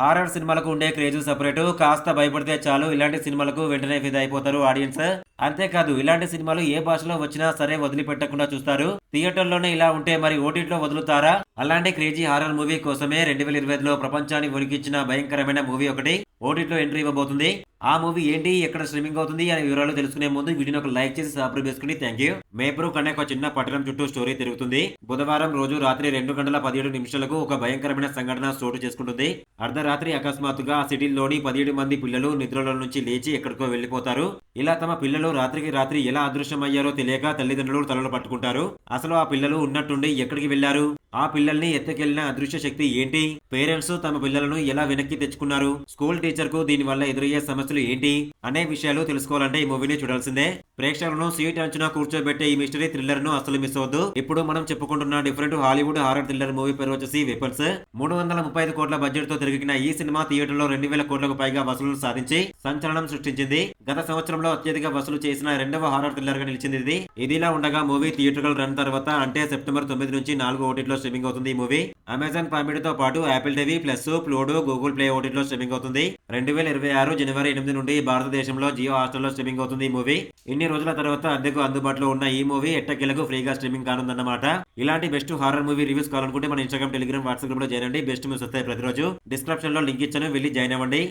Horror సినిమాలకు ఉండే craze separate. కాస్త భయపడితే చాలు. ఇలాంటి సినిమాలకు వెంటనే ఫిదా అయిపోతారు ఆడియన్స్. అంతేకాదు ఇలాంటి సినిమాలు ఏ భాషలో వచ్చినా సరే వదిలిపెట్టకుండా చూస్తారు. థియేటర్లోనే ఇలా ఉంటే మరి ఓటీటీలో వదులుతారా? అలాంటి క్రేజీ హారర్ మూవీ కోసమే రెండు వేల ఇరవై ప్రపంచాన్ని ఉనికించిన భయంకరమైన మూవీ ఒకటి ఓటీటీలో ఎంట్రీ ఇవ్వబోతుంది. ఆ మూవీ ఏంటి ఎక్కడ స్ట్రీమింగ్ అవుతుంది అనే వివరాలు తెలుసుకునే ముందు వీడియోని ఒక లైక్ చేసి సబ్స్క్రైబ్ చేసుకుని థ్యాంక్ యూ మేపురు అనే ఒక చిన్న పట్టణం చుట్టూ స్టోరీ తిరుగుతుంది. బుధవారం రోజు రాత్రి రెండు గంటల పదిహేడు నిమిషాలకు ఒక భయంకరమైన సంఘటన చోటు చేసుకుంటుంది. అర్ధరాత్రి అకస్మాత్తుగా ఆ సిటీలోని పదిహేడు మంది పిల్లలు నిద్రలో నుంచి లేచి ఎక్కడికో వెళ్ళిపోతారు ఇలా తమ పిల్లలు రాత్రికి రాత్రి ఎలా అదృశ్యమయ్యారో తెలియక తల్లిదండ్రులు తలలు పట్టుకుంటారు. అసలు ఆ పిల్లలు ఉన్నట్టుండి ఎక్కడికి వెళ్ళారు ఆ పిల్లల్ని ఎత్తుకెళ్ళిన అదృశ్య శక్తి ఏంటి? పేరెంట్స్ తమ పిల్లలను ఎలా వెనక్కి తెచ్చుకున్నారు? స్కూల్ టీచర్కు దీని వల్ల ఎదురయ్యే సమస్యలు ఏంటి? అనే విషయాలు తెలుసుకోవాలంటే ఈ మూవీని చూడాల్సిందే. ప్రేక్షకులను సీట్ అంచున కూర్చోబెట్టే ఈ మిస్టరీ థ్రిల్లర్ను అసలు మిస్ అవద్దు ఇప్పుడు మనం చెప్పుకుంటున్న different Hollywood horror thriller movie పేరు వచ్చేసి వెపన్స్. మూడు వందల ముప్పై ఐదు కోట్ల బడ్జెట్తో తిరిగిన ఈ సినిమా థియేటర్లో రెండు వేల కోట్లకు పైగా వసూలు సాధించి సంచలనం సృష్టించింది. గత సంవత్సరంలో అత్యధిక వసూలు చేసిన రెండవ హారర్ థ్రిల్లర్గా నిలిచింది ఇది. ఇదిలా ఉండగా మూవీ థియేటర్ రన్ తర్వాత అంటే సెప్టెంబర్ తొమ్మిది నుంచి నాలుగు ఓటీలో స్ట్రీమింగ్ అవుతుంది ఈ మూవీ. అమెజాన్ ప్రైమ్తో పాటు Apple TV plus Pluto Google play ఓటీలో streaming అవుతుంది. రెండు వేల ఇరవై ఆరు జనవరి ఎనిమిది నుండి భారతదేశంలో జియో హాస్టల్లో స్ట్రీమింగ్ అవుతుంది ఈ మూవీ. ఇన్ని రోజుల తర్వాత అద్దెకు అందుబాటులో ఉన్న ఈ మూవీ ఎట్టకేలకు ఫ్రీగా స్ట్రీమింగ్ కానుందన్నమాట. ఇలాంటి బెస్ట్ హారర్ మూవీ రివ్యూస్ కావాలనుకుంటే మన ఇన్స్టాగ్రామ్ టెలిగ్రామ్ వాట్సాప్ గ్రూప్లో చేరండి బెస్ట్ న్యూస్ వస్తాయి ప్రతిరోజు. డిస్క్రిప్షన్లో లింక్ ఇచ్చాను. వెళ్ళి జాయిన్ అవ్వండి.